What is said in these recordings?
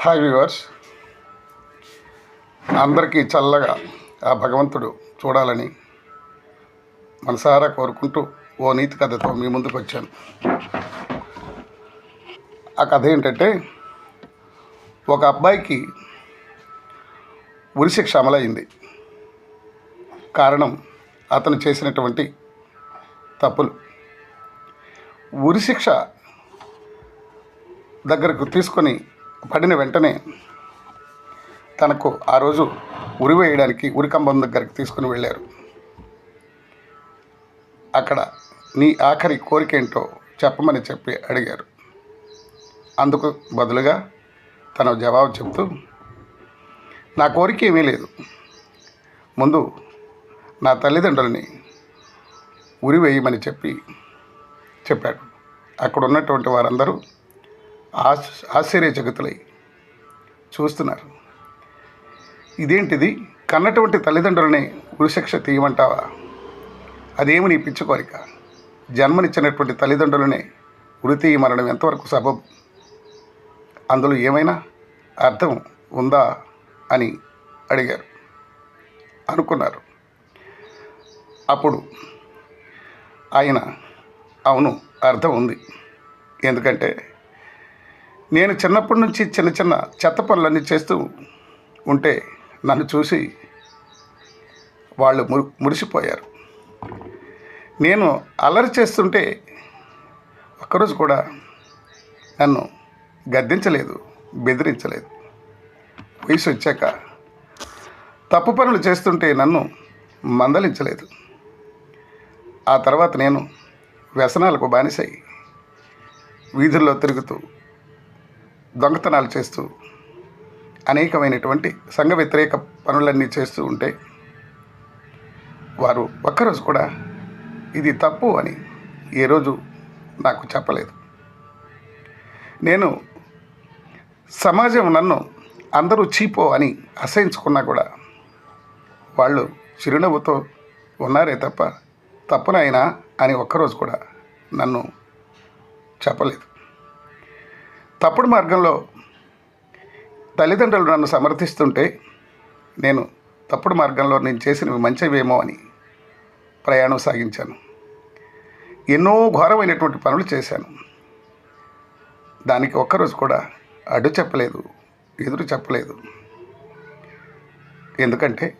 Hi viewers. అందరికీ చల్లగా ఆ భగవంతుడు చూడాలని మనసారా కోరుకుంటూ ఓ నీతి కథతో మీ ముందుకు వచ్చాను. ఆ కథ ఏంటంటే ఒక అబ్బాయికి ఉరిశిక్ష అమలైంది. కారణం అతను చేసినటువంటి తప్పులు. ఉరిశిక్ష దగ్గరకు తీసుకొని పడిన వెంటనే తనకు ఆ రోజు ఉరి వేయడానికి ఉరికంబం దగ్గరికి తీసుకుని వెళ్ళారు. అక్కడ నీ ఆఖరి కోరిక ఏంటో చెప్పమని చెప్పి అడిగారు. అందుకు బదులుగా తన జవాబు చెప్తూ నా కోరిక ఏమీ లేదు. ముందు నా తల్లిదండ్రులని ఉరి వేయమని చెప్పి చెప్పాడు. అక్కడ ఉన్నటువంటి వారందరూ ఆశ్ ఆశ్చర్యచకితులై చూస్తున్నారు. ఇదేంటిది? కన్నటువంటి తల్లిదండ్రులని ఉరిశిక్ష తీయమంటావా? అదేమి నీ పిచ్చి కోరిక? జన్మనిచ్చినటువంటి తల్లిదండ్రులనే ఉరి తీయమనడం ఎంతవరకు సబబు? అందులో ఏమైనా అర్థం ఉందా? అని అడిగారు. అనుకున్నారు. అప్పుడు ఆయన అవును అర్థం ఉంది. ఎందుకంటే నేను చిన్నప్పటి నుంచి చిన్న చిన్న చెత్త పనులన్నీ చేస్తూ ఉంటే నన్ను చూసి వాళ్ళు మురి మురిసిపోయారు. నేను అల్లరి చేస్తుంటే ఒక్కరోజు కూడా నన్ను గద్దించలేదు బెదిరించలేదు. వయసు వచ్చాక తప్పు పనులు చేస్తుంటే నన్ను మందలించలేదు. ఆ తర్వాత నేను వ్యసనాలకు బానిసై వీధుల్లో తిరుగుతూ దొంగతనాలు చేస్తూ అనేకమైనటువంటి సంఘ వ్యతిరేక పనులన్నీ చేస్తూ ఉంటే వారు ఒక్కరోజు కూడా ఇది తప్పు అని ఏ రోజు నాకు చెప్పలేదు. నేను సమాజం నన్ను అందరూ చీపో అని అసహించుకున్నా కూడా వాళ్ళు చిరునవ్వుతో ఉన్నారే తప్ప తప్పునైనా అని ఒక్కరోజు కూడా నన్ను చెప్పలేదు. తప్పుడు మార్గంలో తల్లిదండ్రులు నన్ను సమర్థిస్తుంటే నేను తప్పుడు మార్గంలో నేను చేసినవి మంచివేమో అని ప్రయాణం సాగించాను. ఎన్నో ఘోరమైనటువంటి పనులు చేశాను. దానికి ఒక్కరోజు కూడా అడ్డు చెప్పలేదు ఎదురు చెప్పలేదు. ఎందుకంటే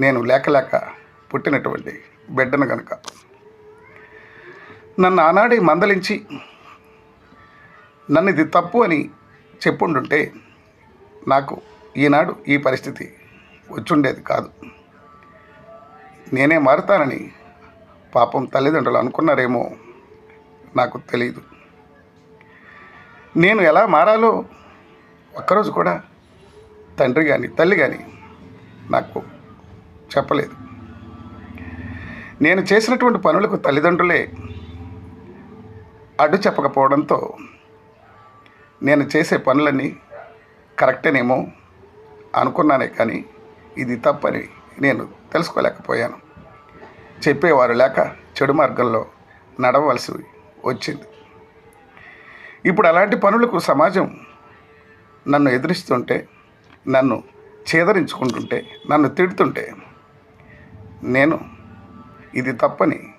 నేను లేక లేక పుట్టినటువంటి బిడ్డను కనుక నన్ను ఆనాడే మందలించి నన్ను ఇది తప్పు అని చెప్పుండుంటే నాకు ఈనాడు ఈ పరిస్థితి వచ్చుండేది కాదు. నేనే మారుతానని పాపం తల్లిదండ్రులు అనుకున్నారేమో నాకు తెలియదు నేను ఎలా మారాలో ఒక్కరోజు కూడా తండ్రి కానీ తల్లి కానీ నాకు చెప్పలేదు. నేను చేసినటువంటి పనులకు తల్లిదండ్రులే అడ్డు చెప్పకపోవడంతో నేను చేసే పనులన్నీ కరెక్టేనేమో అనుకున్నానే కానీ ఇది తప్పని నేను తెలుసుకోలేకపోయాను. చెప్పేవారు లేక చెడు మార్గంలో నడవలసి వచ్చింది. ఇప్పుడు అలాంటి పనులకు సమాజం నన్ను ఎదిరిస్తుంటే నన్ను చేదరించుకుంటుంటే నన్ను తిడుతుంటే నేను ఇది తప్పని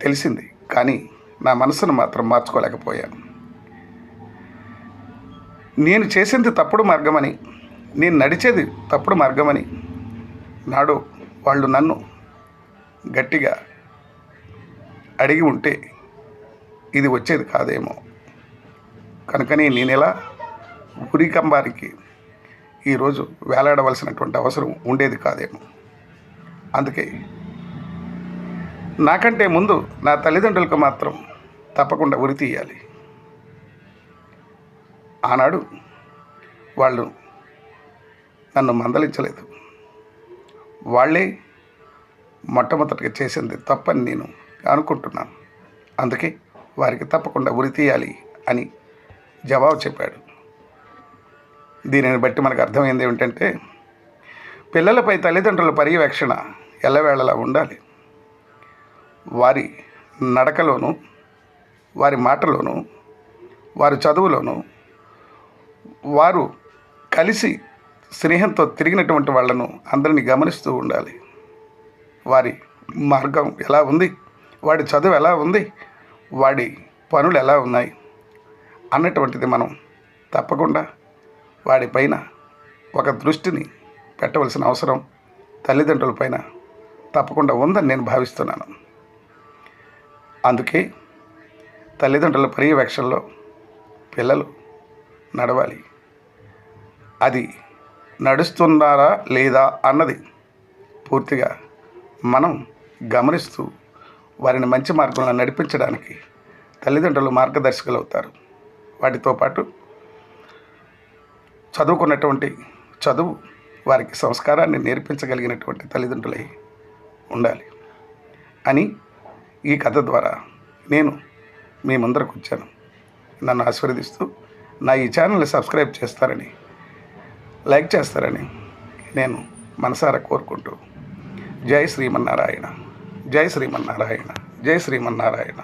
తెలిసింది. కానీ నా మనసును మాత్రం మార్చుకోలేకపోయాను. నేను చేసింది తప్పుడు మార్గమని నేను నడిచేది తప్పుడు మార్గమని నాడు వాళ్ళు నన్ను గట్టిగా అడిగి ఉంటే ఇది వచ్చేది కాదేమో. కనుకనే నేను ఇలా ఉరికంబారికి ఈరోజు వేలాడవలసినటువంటి అవసరం ఉండేది కాదేమో. అందుకే నాకంటే ముందు నా తల్లిదండ్రులకు మాత్రం తప్పకుండా ఉరి తీయాలి. ఆనాడు వాళ్ళు నన్ను మందలించలేదు. వాళ్ళే మొట్టమొదటిగా చేసింది తప్పని నేను అనుకుంటున్నాను. అందుకే వారికి తప్పకుండా ఉరి తీయాలి అని జవాబు చెప్పాడు. దీనిని బట్టి మనకు అర్థమైంది ఏమిటంటే పిల్లలపై తల్లిదండ్రుల పర్యవేక్షణ ఎల్లవేళలా ఉండాలి. వారి నడకలోను వారి మాటలోను వారి చదువులోనూ వారు కలిసి స్నేహంతో తిరిగినటువంటి వాళ్ళను అందరినీ గమనిస్తూ ఉండాలి. వారి మార్గం ఎలా ఉంది? వాడి చదువు ఎలా ఉంది? వాడి పనులు ఎలా ఉన్నాయి? అన్నటువంటిది మనం తప్పకుండా వాడిపైన ఒక దృష్టిని పెట్టవలసిన అవసరం తల్లిదండ్రుల పైన తప్పకుండా ఉందని నేను భావిస్తున్నాను. అందుకే తల్లిదండ్రుల పర్యవేక్షణలో పిల్లలు నడవాలి. అది నడుస్తున్నారా లేదా అన్నది పూర్తిగా మనం గమనిస్తూ వారిని మంచి మార్గంలో నడిపించడానికి తల్లిదండ్రులు మార్గదర్శకులు అవుతారు వాటితో పాటు చదువుకున్నటువంటి చదువు వారికి సంస్కారాన్ని నేర్పించగలిగినటువంటి తల్లిదండ్రులై ఉండాలి అని ఈ కథ ద్వారా నేను మీ ముందరకు వచ్చాను నన్ను ఆశీర్వదిస్తూ నా ఈ ఛానల్ని సబ్స్క్రైబ్ చేస్తారని లైక్ చేస్తారని నేను మనసారా కోరుకుంటూ జై శ్రీమన్నారాయణ జై శ్రీమన్నారాయణ జై శ్రీమన్నారాయణ.